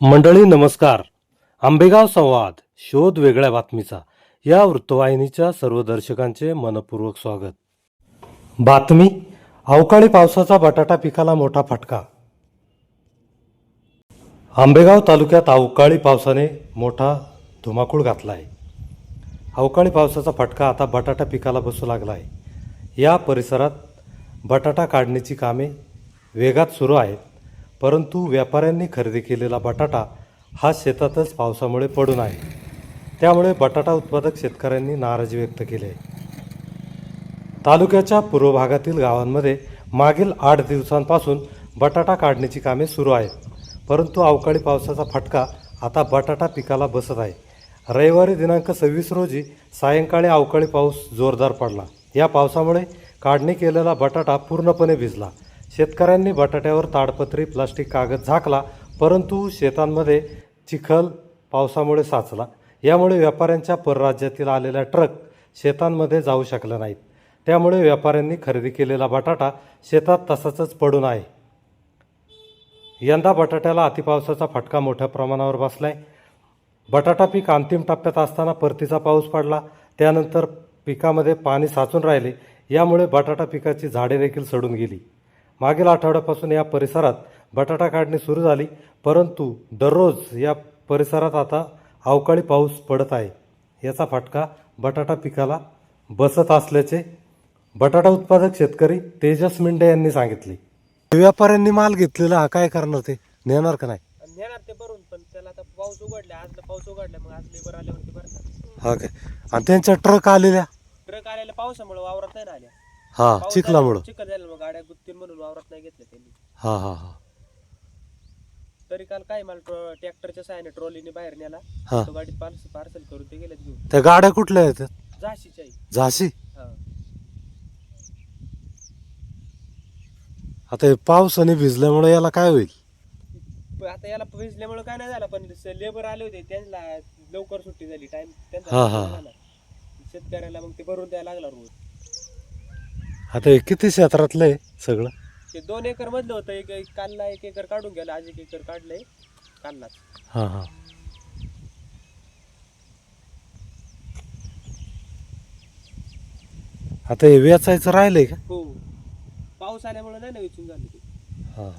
मंडळी नमस्कार. आंबेगाव संवाद शोध वेगळ्या बातमीचा. या वृत्तवाहिनीच्या सर्व दर्शकांचे मनपूर्वक स्वागत. बातमी अवकाळी पावसाचा बटाटा पिकाला मोठा फटका. आंबेगाव तालुक्यात अवकाळी पावसाने मोठा धुमाकूळ घातला आहे अवकाळी पावसाचा फटका आता बटाटा पिकाला बसू लागला आहे या परिसरात बटाटा काढण्याची कामे वेगात सुरू आहेत. परंतु व्यापाऱ्यांनी खरेदी केलेला बटाटा हा शेतातच पावसामुळे पडून आहे. त्यामुळे बटाटा उत्पादक शेतकऱ्यांनी नाराजी व्यक्त केली आहे. तालुक्याच्या पूर्व भागातील गावांमध्ये मागील आठ दिवसांपासून बटाटा काढण्याची कामे सुरू आहेत. परंतु अवकाळी पावसाचा फटका आता बटाटा पिकाला बसत आहे. रविवारी दिनांक सव्वीस रोजी सायंकाळी अवकाळी पाऊस जोरदार पडला. या पावसामुळे काढणी केलेला बटाटा पूर्णपणे भिजला. शेतकऱ्यांनी बटाट्यावर ताडपत्री प्लास्टिक कागद झाकला परंतु शेतांमध्ये चिखल पावसामुळे साचला. यामुळे व्यापाऱ्यांच्या परराज्यातील आलेल्या ट्रक शेतांमध्ये जाऊ शकल्या नाहीत. त्यामुळे व्यापाऱ्यांनी खरेदी केलेला बटाटा शेतात तसाच पडून आहे. यंदा बटाट्याला अतिपावसाचा फटका मोठ्या प्रमाणावर बसलाय. बटाटा पीक अंतिम टप्प्यात असताना परतीचा पाऊस पडला. त्यानंतर पिकामध्ये पाणी साचून राहिले. यामुळे बटाटा पिकाची झाडे देखील सडून गेली. मागील आठवड्यापासून या परिसरात बटाटा काढणी सुरू झाली परंतु दररोज या परिसरात आता अवकाळी पाऊस पडत आहे. याचा फटका बटाटा पिकाला बसत असल्याचे बटाटा उत्पादक शेतकरी तेजस मिंडे यांनी सांगितले. व्यापाऱ्यांनी माल घेतलेला हा काय करणार ते? नेणार का नाही? आणि नेणार ते भरून पण त्याला आता पाऊस उघडला आज पाऊस उघडला मग आज लेबर आल्यावरती भरणार हा काय? आणि त्यांच्या ट्रक आलेल्या? ट्रक आलेल्या पावसामुळे वावरात नाही ना आल्या. हा पाऊस चिखलामुळं. झाला, चिखल झालं मग गाड्या गुत्तीन म्हणून वावरात नाही घेतल्या त्यांनी. हा हा हा. तरी काल काय मला ट्रॅक्टरच्या साहाय्याने ट्रॉलीने बाहेर नेला. हा. तो गाडीत पार्सल पार्सल करून ते गेलेत घेऊन. त्या गाड्या कुठल्या आहेत? झाशीच्या. झाशी? हा. आता हे पावसाने भिजल्यामुळे याला काय होईल? पण आता याला भिजल्यामुळे काय नाही झालं पण लेबर आले होते त्यांना लवकर सुट्टी झाली. टाइम हा, हा. शेतकऱ्याला मग ते भरून द्यायला लागला रोज. आता हे किती क्षेत्रातलं आहे सगळं? ते दोन एकर मधलं होतं एक एक कालला एक एकर काढून गेलं आज एक एकर काढलंय काललाच हा हा. आता हे वेचायचं राहिलंय का? हो. पाऊस आल्यामुळे नाही ना विचून झाली ती. हा हा.